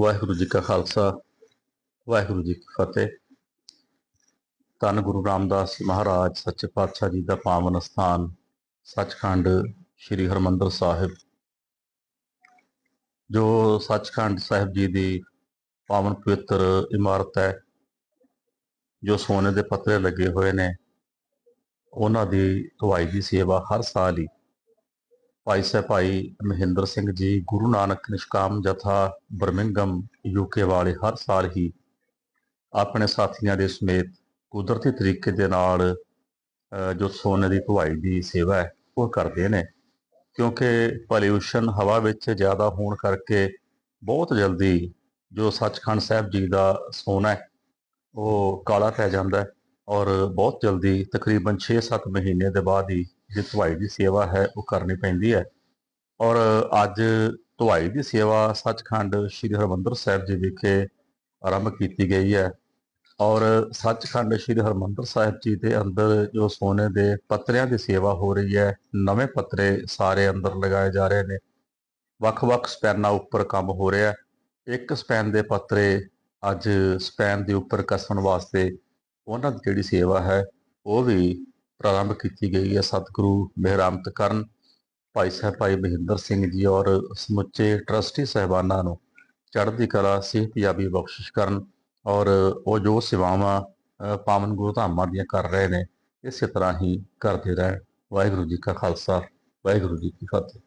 ਵਾਹਿਗੁਰੂ ਜੀ ਕਾ ਖਾਲਸਾ, ਵਾਹਿਗੁਰੂ ਜੀ ਕੀ ਫਤਿਹ। ਧੰਨ ਗੁਰੂ ਰਾਮਦਾਸ ਮਹਾਰਾਜ, ਸੱਚੇ ਪਾਤਸ਼ਾਹ ਜੀ ਦਾ ਪਾਵਨ ਸਥਾਨ, ਸੱਚਖੰਡ ਸ੍ਰੀ ਹਰਮੰਦਰ ਸਾਹਿਬ। ਜੋ ਸੱਚਖੰਡ ਸਾਹਿਬ ਜੀ ਦੀ ਪਾਵਨ ਪਵਿੱਤਰ ਇਮਾਰਤ ਹੈ, ਜੋ ਸੋਨੇ ਦੇ ਪੱਤਰੇ ਲੱਗੇ ਹੋਏ ਨੇ, ਉਹਨਾਂ ਦੀ ਧੁਆਈ ਦੀ ਸੇਵਾ ਹਰ ਸਾਲ ਹੀ ਭਾਈ ਸਾਹਿਬ, ਭਾਈ ਮਹਿੰਦਰ ਸਿੰਘ ਜੀ, ਗੁਰੂ ਨਾਨਕ ਨਿਸ਼ਕਾਮ ਜਥਾ ਬਰਮਿੰਗਮ ਯੂਕੇ ਵਾਲੇ ਹਰ ਸਾਲ ਹੀ ਆਪਣੇ ਸਾਥੀਆਂ ਦੇ ਸਮੇਤ ਕੁਦਰਤੀ ਤਰੀਕੇ ਦੇ ਨਾਲ ਜੋ ਸੋਨੇ ਦੀ ਧੁਆਈ ਦੀ ਸੇਵਾ ਹੈ, ਉਹ ਕਰਦੇ ਨੇ। ਕਿਉਂਕਿ ਪੋਲਿਊਸ਼ਨ ਹਵਾ ਵਿੱਚ ਜ਼ਿਆਦਾ ਹੋਣ ਕਰਕੇ ਬਹੁਤ ਜਲਦੀ ਜੋ ਸੱਚਖੰਡ ਸਾਹਿਬ ਜੀ ਦਾ ਸੋਨਾ ਹੈ, ਉਹ ਕਾਲਾ ਪੈ ਜਾਂਦਾ ਹੈ ਔਰ ਬਹੁਤ ਜਲਦੀ ਤਕਰੀਬਨ 6-7 ਮਹੀਨੇ ਦੇ ਬਾਅਦ ਹੀ ਜੇ ਧੁਆਈ ਦੀ ਸੇਵਾ ਹੈ, ਉਹ ਕਰਨੀ ਪੈਂਦੀ ਹੈ। ਔਰ ਅੱਜ ਧੁਆਈ ਦੀ ਸੇਵਾ ਸੱਚਖੰਡ ਸ੍ਰੀ ਹਰਮੰਦਰ ਸਾਹਿਬ ਜੀ ਵਿਖੇ ਆਰੰਭ ਕੀਤੀ ਗਈ ਹੈ। ਔਰ ਸੱਚਖੰਡ ਸ੍ਰੀ ਹਰਮੰਦਰ ਸਾਹਿਬ ਜੀ ਦੇ ਅੰਦਰ ਜੋ ਸੋਨੇ ਦੇ ਪੱਤਰਿਆਂ ਦੀ ਸੇਵਾ ਹੋ ਰਹੀ ਹੈ, ਨਵੇਂ ਪੱਤਰੇ ਸਾਰੇ ਅੰਦਰ ਲਗਾਏ ਜਾ ਰਹੇ ਨੇ। ਵੱਖ-ਵੱਖ ਸਪੈਨਾਂ ਉੱਪਰ ਕੰਮ ਹੋ ਰਿਹਾ ਇੱਕ ਸਪੈਨ ਦੇ ਪੱਤਰੇ ਅੱਜ ਸਪੈਨ ਦੇ ਉੱਪਰ ਕੱਸਣ ਵਾਸਤੇ ਉਹਨਾਂ ਦੀ ਜਿਹੜੀ ਸੇਵਾ ਹੈ, ਉਹ ਵੀ ਪ੍ਰਾਰੰਭ ਕੀਤੀ ਗਈ ਹੈ ਸਤਿਗੁਰੂ ਮਿਹਰਾਮਤ ਕਰਨ ਭਾਈ ਸਾਹਿਬ ਭਾਈ ਮਹਿੰਦਰ ਸਿੰਘ ਜੀ ਔਰ ਸਮੁੱਚੇ ਟਰਸਟੀ ਸਹਿਬਾਨਾਂ ਨੂੰ ਚੜ੍ਹਦੀ ਕਲਾ ਸਿਹਤਯਾਬੀ ਬਖਸ਼ਿਸ਼ ਕਰਨ ਔਰ ਉਹ ਜੋ ਸੇਵਾਵਾਂ ਪਾਵਨ ਗੁਰੂ ਧਾਮਾਂ ਦੀਆਂ ਕਰ ਰਹੇ ਨੇ, ਇਸੇ ਤਰ੍ਹਾਂ ਹੀ ਕਰਦੇ ਰਹਿਣ। ਵਾਹਿਗੁਰੂ ਜੀ ਕਾ ਖਾਲਸਾ, ਵਾਹਿਗੁਰੂ ਜੀ ਕੀ ਫਤਿਹ।